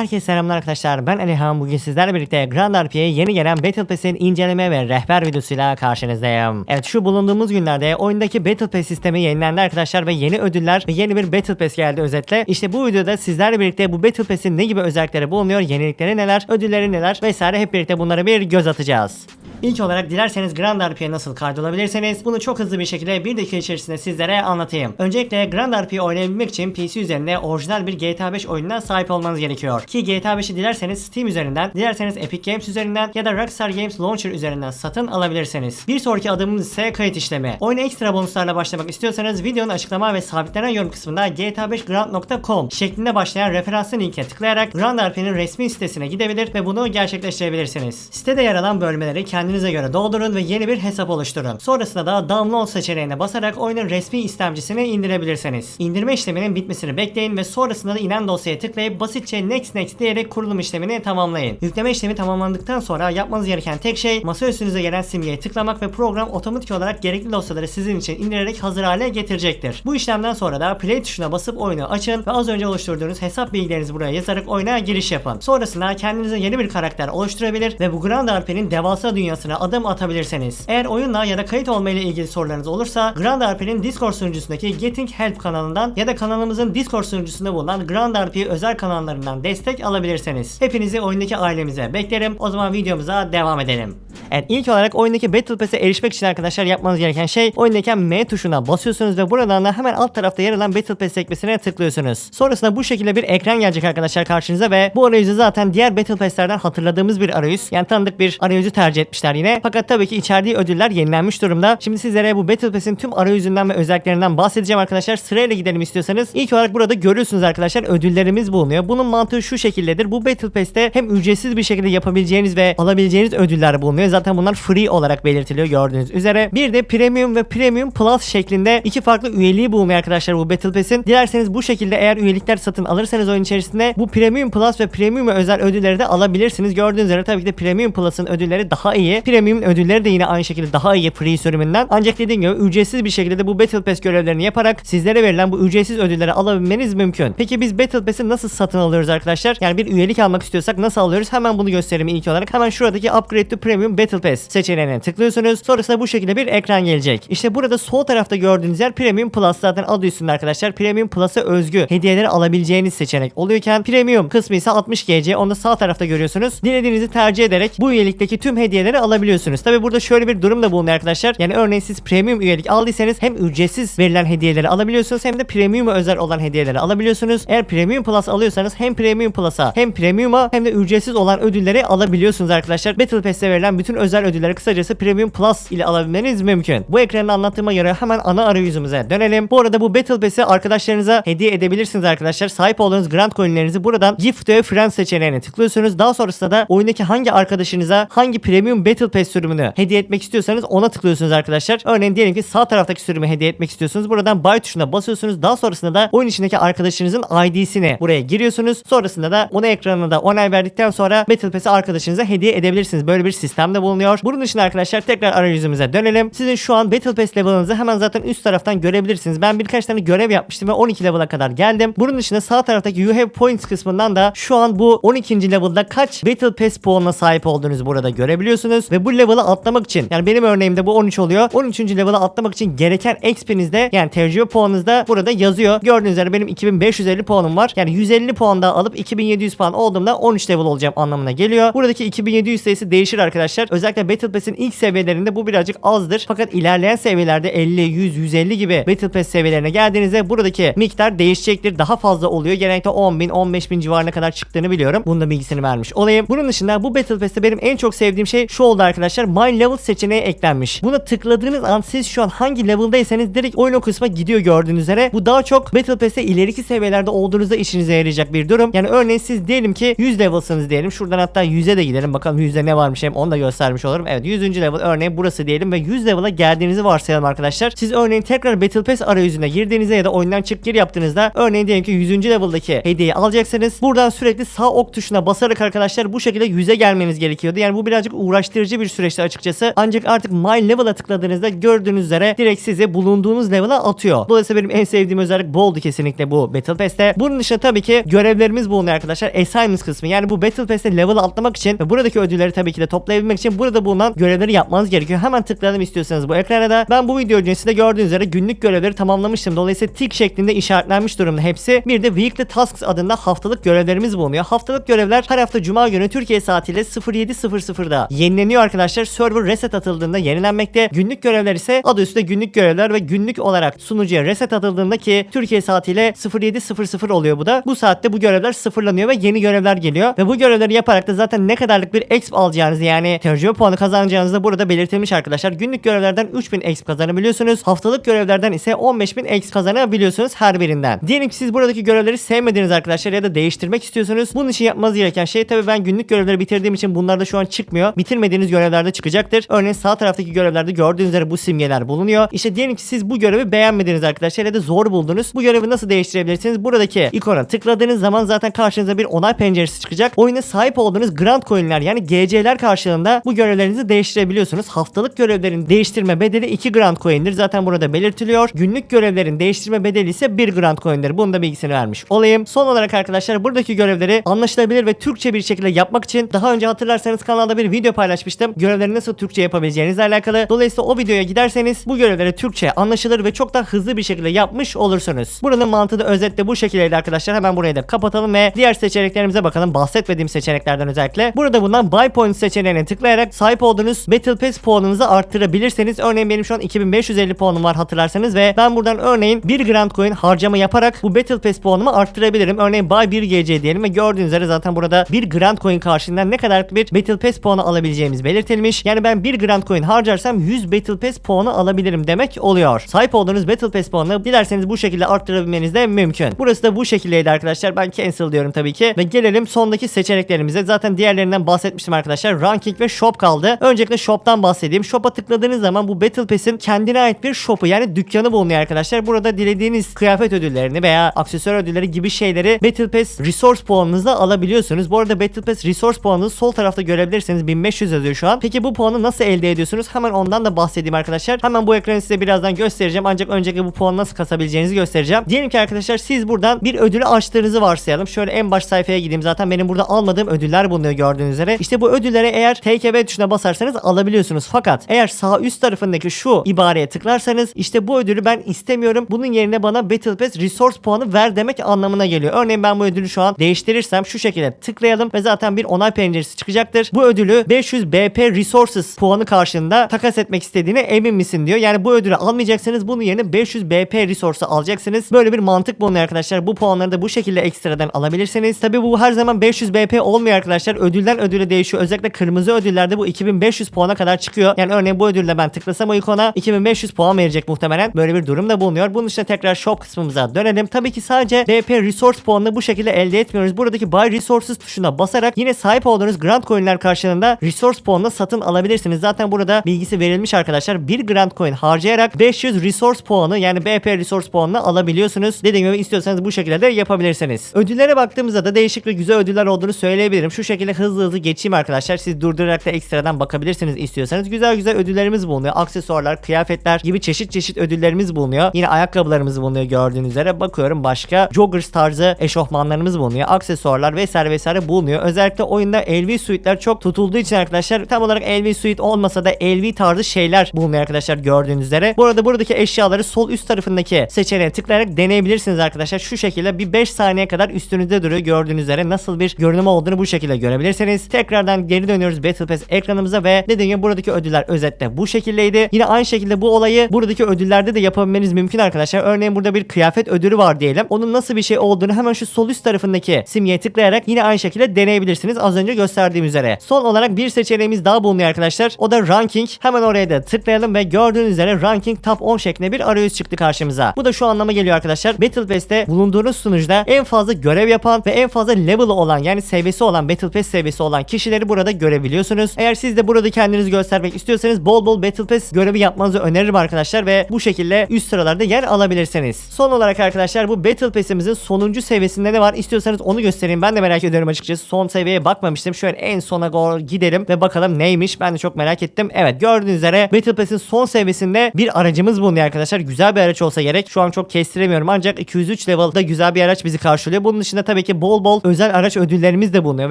Herkese selamlar arkadaşlar. Ben Alihan. Bugün sizlerle birlikte Grand RP'ye yeni gelen Battle Pass'in inceleme ve rehber videosuyla karşınızdayım. Evet şu bulunduğumuz günlerde oyundaki Battle Pass sistemi yenilendi arkadaşlar ve yeni ödüller ve yeni bir Battle Pass geldi özetle. İşte bu videoda sizlerle birlikte bu Battle Pass'in ne gibi özellikleri bulunuyor, yenilikleri neler, ödülleri neler vesaire hep birlikte bunlara bir göz atacağız. İlk olarak dilerseniz Grand RP'ye nasıl kaydolabilirseniz bunu çok hızlı bir şekilde bir dakika içerisinde sizlere anlatayım. Öncelikle Grand RP'yi oynayabilmek için PC üzerinde orijinal bir GTA 5 oyununa sahip olmanız gerekiyor. Ki GTA 5'i dilerseniz Steam üzerinden, dilerseniz Epic Games üzerinden ya da Rockstar Games Launcher üzerinden satın alabilirsiniz. Bir sonraki adımımız ise kayıt işlemi. Oyuna ekstra bonuslarla başlamak istiyorsanız videonun açıklama ve sabitlenen yorum kısmında gta5grand.com şeklinde başlayan referanslı linke tıklayarak Grand RP'nin resmi sitesine gidebilir ve bunu gerçekleştirebilirsiniz. Sitede yer alan bölmeleri kendinize göre doldurun ve yeni bir hesap oluşturun. Sonrasında da download seçeneğine basarak oyunun resmi istemcisini indirebilirsiniz. İndirme işleminin bitmesini bekleyin ve sonrasında da inen dosyaya tıklayıp basitçe next next diyerek kurulum işlemini tamamlayın. Yükleme işlemi tamamlandıktan sonra yapmanız gereken tek şey masa üstünüze gelen simgeye tıklamak ve program otomatik olarak gerekli dosyaları sizin için indirerek hazır hale getirecektir. Bu işlemden sonra da play tuşuna basıp oyunu açın ve az önce oluşturduğunuz hesap bilgilerinizi buraya yazarak oyuna giriş yapın. Sonrasında kendinize yeni bir karakter oluşturabilir ve bu Grand RP'nin devasa dünyasına adım atabilirsiniz. Eğer oyunla ya da kayıt olma ile ilgili sorularınız olursa Grand RP'nin Discord sunucusundaki Getting Help kanalından ya da kanalımızın Discord sunucusunda bulunan Grand RP özel kanallarından destek alabilirsiniz. Hepinizi oyundaki ailemize beklerim. O zaman videomuza devam edelim. Evet ilk olarak oyundaki Battle Pass'e erişmek için arkadaşlar yapmanız gereken şey oyundayken M tuşuna basıyorsunuz ve buradan da hemen alt tarafta yer alan Battle Pass sekmesine tıklıyorsunuz. Sonrasında bu şekilde bir ekran gelecek arkadaşlar karşınıza ve bu arayüzü zaten diğer Battle Pass'lerden hatırladığımız bir arayüz. Yani tanıdık bir arayüzü tercih etmişler yine. Fakat tabii ki içerdiği ödüller yenilenmiş durumda. Şimdi sizlere bu Battle Pass'in tüm arayüzünden ve özelliklerinden bahsedeceğim arkadaşlar. Sırayla gidelim istiyorsanız. İlk olarak burada görüyorsunuz arkadaşlar ödüllerimiz bulunuyor. Bunun mantığı şu şekildedir. Bu Battle Pass'te hem ücretsiz bir şekilde yapabileceğiniz ve alabileceğiniz ödüller bulunuyor. Zaten bunlar free olarak belirtiliyor gördüğünüz üzere. Bir de Premium ve Premium Plus şeklinde iki farklı üyeliği bulunuyor arkadaşlar bu Battle Pass'in. Dilerseniz bu şekilde eğer üyelikler satın alırsanız oyun içerisinde bu Premium Plus ve Premium özel ödülleri de alabilirsiniz. Gördüğünüz üzere tabii ki de Premium Plus'ın ödülleri daha iyi. Premium ödülleri de yine aynı şekilde daha iyi free sürümünden. Ancak dediğim gibi ücretsiz bir şekilde de bu Battle Pass görevlerini yaparak sizlere verilen bu ücretsiz ödülleri alabilmeniz mümkün. Peki biz Battle Pass'i nasıl satın alıyoruz arkadaşlar? Yani bir üyelik almak istiyorsak nasıl alıyoruz? Hemen bunu göstereyim ilk olarak. Hemen şuradaki Upgrade to Premium Battle Pass seçeneğine tıklıyorsunuz. Sonrasında bu şekilde bir ekran gelecek. İşte burada sol tarafta gördüğünüz yer Premium Plus zaten adı üstünde arkadaşlar. Premium Plus'a özgü hediyeleri alabileceğiniz seçenek oluyorken Premium kısmı ise 60 GC. Onu da sağ tarafta görüyorsunuz. Dilediğinizi tercih ederek bu üyelikteki tüm hediyeleri alabiliyorsunuz. Tabi burada şöyle bir durum da bulunuyor arkadaşlar. Yani örneğin siz Premium üyelik aldıysanız hem ücretsiz verilen hediyeleri alabiliyorsunuz hem de Premium'a özel olan hediyeleri alabiliyorsunuz. Eğer Premium Plus alıyorsanız hem Premium Plus'a hem Premium'a hem de ücretsiz olan ödülleri alabiliyorsunuz arkadaşlar. Battle Pass'te verilen bütün özel ödülleri kısacası Premium Plus ile alabilmeniz mümkün. Bu ekranda anlattığıma göre hemen ana arayüzümüze dönelim. Bu arada bu Battle Pass'i arkadaşlarınıza hediye edebilirsiniz arkadaşlar. Sahip olduğunuz Grand Coin'lerinizi buradan Gift to a Friend seçeneğine tıklıyorsunuz. Daha sonrasında da oyundaki hangi arkadaşınıza hangi Premium Battle Pass sürümünü hediye etmek istiyorsanız ona tıklıyorsunuz arkadaşlar. Örneğin diyelim ki sağ taraftaki sürümü hediye etmek istiyorsunuz. Buradan Buy tuşuna basıyorsunuz. Daha sonrasında da oyun içindeki arkadaşınızın ID'sini buraya giriyorsunuz. Sonrasında da ona ekranına da onay verdikten sonra Battle Pass'i arkadaşınıza hediye edebilirsiniz. Böyle bir sistem de bulunuyor. Bunun dışında arkadaşlar tekrar arayüzümüze dönelim. Sizin şu an Battle Pass level'ınızı hemen zaten üst taraftan görebilirsiniz. Ben birkaç tane görev yapmıştım ve 12 level'a kadar geldim. Bunun dışında sağ taraftaki You Have Points kısmından da şu an bu 12. level'da kaç Battle Pass puanına sahip olduğunuzu burada görebiliyorsunuz. Ve bu level'ı atlamak için yani benim örneğimde bu 13 oluyor. 13. level'ı atlamak için gereken XP'nizde yani tecrübe puanınızda burada yazıyor. Gördüğünüz üzere benim 2550 puanım var. Yani 150 puan daha alıp 2700 puan olduğumda 13 level olacağım anlamına geliyor. Buradaki 2700 sayısı değişir arkadaşlar. Özellikle Battle Pass'in ilk seviyelerinde bu birazcık azdır. Fakat ilerleyen seviyelerde 50, 100, 150 gibi Battle Pass seviyelerine geldiğinizde buradaki miktar değişecektir. Daha fazla oluyor. Genellikle 10.000, 15.000 civarına kadar çıktığını biliyorum. Bunun da bilgisini vermiş olayım. Bunun dışında bu Battle Pass'te benim en çok sevdiğim şey şu oldu arkadaşlar. My Level seçeneği eklenmiş. Buna tıkladığınız an siz şu an hangi level'daysanız direkt oyun o kısma gidiyor gördüğünüz üzere. Bu daha çok Battle Pass'te ileriki seviyelerde olduğunuzda işinize yarayacak bir durum. Yani örneğin siz diyelim ki 100 level'sınız diyelim. Şuradan hatta 100'e de gidelim. Bakalım 100'de ne varmış hem onu da göstermiş olurum. Evet 100. level örneğin burası diyelim ve 100 level'a geldiğinizi varsayalım arkadaşlar. Siz örneğin tekrar Battle Pass arayüzüne girdiğinizde ya da oyundan çık gir yaptığınızda örneğin diyelim ki 100. level'daki hediyeyi alacaksınız. Buradan sürekli sağ ok tuşuna basarak arkadaşlar bu şekilde 100'e gelmeniz gerekiyordu. Yani bu birazcık uğraştırıcı bir süreçte açıkçası. Ancak artık My Level'a tıkladığınızda gördüğünüz üzere direkt sizi bulunduğunuz level'a atıyor. Dolayısıyla benim en sevdiğim özellik bu oldu kesinlikle bu Battle Pass'te. Bunun dışında tabii ki görevlerimiz bulunuyor arkadaşlar. Assignments kısmı. Yani bu Battle Pass'te level atlamak için ve buradaki ödülleri tabii ki de toplayabilmek için burada bulunan görevleri yapmanız gerekiyor. Hemen tıklayalım istiyorsanız bu ekrana da. Ben bu video öncesinde gördüğünüz üzere günlük görevleri tamamlamıştım. Dolayısıyla tik şeklinde işaretlenmiş durumda hepsi. Bir de Weekly Tasks adında haftalık görevlerimiz bulunuyor. Haftalık görevler her hafta Cuma günü Türkiye saatiyle 07.00'da yenileniyor arkadaşlar. Server reset atıldığında yenilenmekte. Günlük görevler ise adı üstünde günlük görevler ve günlük olarak sunucuya reset atıldığında ki Türkiye saatiyle 07.00 oluyor bu da. Bu saatte bu görevler sıfırlanıyor ve yeni görevler geliyor. Ve bu görevleri yaparak da zaten ne kadarlık bir exp alacağınızı yani tecrübe puanı kazanacağınızı da burada belirtilmiş arkadaşlar. Günlük görevlerden 3000 exp kazanabiliyorsunuz. Haftalık görevlerden ise 15000 exp kazanabiliyorsunuz her birinden. Diyelim ki siz buradaki görevleri sevmediğiniz arkadaşlar ya da değiştirmek istiyorsunuz. Bunun için yapmanız gereken şey tabii ben günlük görevleri bitirdiğim için bunlar da şu an çıkmıyor. Bitirmediğiniz görevlerde çıkacaktır. Örneğin sağ taraftaki görevlerde gördüğünüz üzere bu simgeler bulunuyor. İşte diyelim ki siz bu görevi beğenmediniz arkadaşlar ya da zor buldunuz. Bu görevi nasıl değiştirebilirsiniz? Buradaki ikona tıkladığınız zaman zaten karşınıza bir onay penceresi çıkacak. Oyuna sahip olduğunuz Grand Coin'ler yani GC'ler karşılığında bu görevlerinizi değiştirebiliyorsunuz. Haftalık görevlerin değiştirme bedeli 2 Grand Coin'dir. Zaten burada belirtiliyor. Günlük görevlerin değiştirme bedeli ise 1 Grand Coin'dir. Bunun da bilgisini vermiş olayım. Son olarak arkadaşlar buradaki görevleri anlaşılabilir ve Türkçe bir şekilde yapmak için daha önce hatırlarsanız kanalda bir video paylaşmıştım. Görevleri nasıl Türkçe yapabileceğinizle alakalı. Dolayısıyla o videoya giderseniz bu görevleri Türkçe anlaşılır ve çok daha hızlı bir şekilde yapmış olursunuz. Buranın mantığı da özetle bu şekildeydi arkadaşlar. Hemen burayı da kapatalım ve diğer seçeneklerimize bakalım. Bahsetmediğim seçeneklerden özellikle. Burada bulunan Buy Point seçeneğine tıklayarak sahip olduğunuz Battle Pass puanınızı arttırabilirsiniz. Örneğin benim şu an 2550 puanım var hatırlarsanız ve ben buradan örneğin 1 Grand Coin harcama yaparak bu Battle Pass puanımı arttırabilirim. Örneğin Buy 1 GC diyelim ve gördüğünüz üzere zaten burada 1 Grand Coin karşılığında ne kadar bir Battle Pass puanı alabileceğimiz belirtilmiş. Yani ben 1 Grand Coin harcarsam 100 Battle Pass puanı alabilirim demek oluyor. Sahip olduğunuz Battle Pass puanını dilerseniz bu şekilde arttırabilmeniz de mümkün. Burası da bu şekildeydi arkadaşlar. Ben cancel diyorum tabii ki. Ve gelelim sondaki seçeneklerimize. Zaten diğerlerinden bahsetmiştim arkadaşlar. Ranking ve Shop kaldı. Öncelikle Shop'tan bahsedeyim. Shop'a tıkladığınız zaman bu Battle Pass'in kendine ait bir shop'u yani dükkanı bulunuyor arkadaşlar. Burada dilediğiniz kıyafet ödüllerini veya aksesuar ödülleri gibi şeyleri Battle Pass Resource puanınızla alabiliyorsunuz. Bu arada Battle Pass Resource puanınızı sol tarafta görebilirsiniz. 1500 yazıyor şu an. Peki bu puanı nasıl elde ediyorsunuz? Hemen ondan da bahsedeyim arkadaşlar. Hemen bu ekranı size birazdan göstereceğim. Ancak öncelikle bu puanı nasıl kasabileceğinizi göstereceğim. Diyelim ki arkadaşlar siz buradan bir ödülü açtığınızı varsayalım. Şöyle en baş sayfaya gideyim. Zaten benim burada almadığım ödüller bulunuyor gördüğünüz üzere. İşte bu ödülleri eğer TKB tuşuna basarsanız alabiliyorsunuz. Fakat eğer sağ üst tarafındaki şu ibareye tıklarsanız işte bu ödülü ben istemiyorum. Bunun yerine bana Battle Pass Resource puanı ver demek anlamına geliyor. Örneğin ben bu ödülü şu an değiştirirsem şu şekilde tıklayalım ve zaten bir onay penceresi çıkacaktır. Bu ödülü 500 BP Resources puanı karşılığında takas etmek istediğine emin misin diyor. Yani bu ödülü almayacaksınız. Bunun yerine 500 BP Resource'u alacaksınız. Böyle bir mantık bulunuyor arkadaşlar. Bu puanları da bu şekilde ekstradan alabilirsiniz. Tabi bu her zaman 500 BP olmuyor arkadaşlar. Ödülden ödüle değişiyor. Özellikle kırmızı ödüllerde bu 2500 puana kadar çıkıyor. Yani örneğin bu ödülle ben tıklasam o ikona 2500 puan verecek muhtemelen. Böyle bir durum da bulunuyor. Bunun için tekrar shop kısmımıza dönelim. Tabii ki sadece BP Resource puanını bu şekilde elde etmiyoruz. Buradaki Buy Resources tuşuna basarak yine sahip olduğunuz Grand Coin'ler karşılığında Resource puanını satın alabilirsiniz. Zaten burada bilgisi verilmiş arkadaşlar. 1 Grand Coin harcayarak 500 Resource puanı yani BP Resource puanını alabiliyorsunuz. Dediğim gibi istiyorsanız bu şekilde de yapabilirsiniz. Ödüllere baktığımızda da değişik ve güzel ödüller olduğunu söyleyebilirim. Şu şekilde hızlı hızlı geçeyim arkadaşlar. Siz durdurarak da ekstradan bakabilirsiniz istiyorsanız. Güzel güzel ödüllerimiz bulunuyor. Aksesuarlar, kıyafetler gibi çeşit çeşit ödüllerimiz bulunuyor. Yine ayakkabılarımız bulunuyor gördüğünüz üzere. Bakıyorum başka joggers tarzı eşofmanlarımız bulunuyor. Aksesuarlar vesaire vesaire bulunuyor. Özellikle oyunda LV suitler çok tutulduğu için arkadaşlar tam olarak LV suite olmasa da LV tarzı şeyler bulunuyor arkadaşlar gördüğünüz üzere. Bu arada buradaki eşyaları sol üst tarafındaki seçeneğe tıklayarak deneyebilirsiniz arkadaşlar. Şu şekilde bir 5 saniye kadar üstünüzde duruyor gördüğünüz üzere. Nasıl bir görünüm olduğunu bu şekilde görebilirsiniz. Tekrardan geri dönüyoruz Battle Pass ekranımıza ve dediğim gibi buradaki ödüller özetle bu şekildeydi. Yine aynı şekilde bu olayı buradaki ödüllerde de yapabilmeniz mümkün arkadaşlar. Örneğin burada bir kıyafet ödülü var diyelim. Onun nasıl bir şey olduğunu hemen şu sol üst tarafındaki simgeye tıklayarak yine aynı şekilde deneyebilirsiniz. Az önce gösterdiğim üzere. Son olarak bir seçeneğimiz daha bulunuyor arkadaşlar. O da ranking. Hemen oraya da tıklayalım ve gördüğünüz üzere ranking top 10 şeklinde bir arayüz çıktı karşımıza. Bu da şu anlama geliyor arkadaşlar. Battle Pass'te bulunduğunuz sunucuda en fazla görev yapan ve en fazla level olan yani seviyesi olan Battle Pass seviyesi olan kişileri burada görebiliyorsunuz. Eğer siz de burada kendinizi göstermek istiyorsanız bol bol Battle Pass görevi yapmanızı öneririm arkadaşlar ve bu şekilde üst sıralarda yer alabilirsiniz. Son olarak arkadaşlar bu Battle Pass'imizin sonuncu seviyesinde ne var? İstiyorsanız onu göstereyim. Ben de merak ediyorum açıkçası. Son seviyeye bakmamıştım. Şöyle en sona doğru gidelim ve bakalım neymiş ben de çok merak ettim. Evet gördüğünüz üzere Battle Pass'in son seviyesinde bir aracımız bulunuyor arkadaşlar. Güzel bir araç olsa gerek. Şu an çok kestiremiyorum ancak 203 level'da güzel bir araç bizi karşılıyor. Bunun dışında tabii ki bol bol özel araç ödüllerimiz de bulunuyor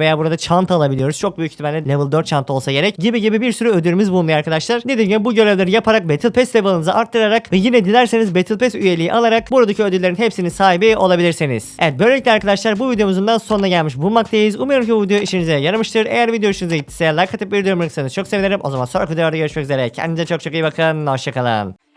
veya burada çanta alabiliyoruz. Çok büyük ihtimalle level 4 çanta olsa gerek gibi gibi bir sürü ödülümüz bulunuyor arkadaşlar. Dediğim gibi bu görevleri yaparak Battle Pass level'ınızı arttırarak ve yine dilerseniz Battle Pass üyeliği alarak buradaki ödüllerin hepsinin sahibi olabilirsiniz. Evet böylelikle arkadaşlar bu videomuzun da sonuna gelmiş bulunmaktayız. Umarım ki bu video işinize yaramıştır. Eğer video hoşunuza gittiyse like atıp bir yorum bırakırsanız çok sevinirim. O zaman sonraki videoda görüşmek üzere. Kendinize çok çok iyi bakın. Hoşçakalın.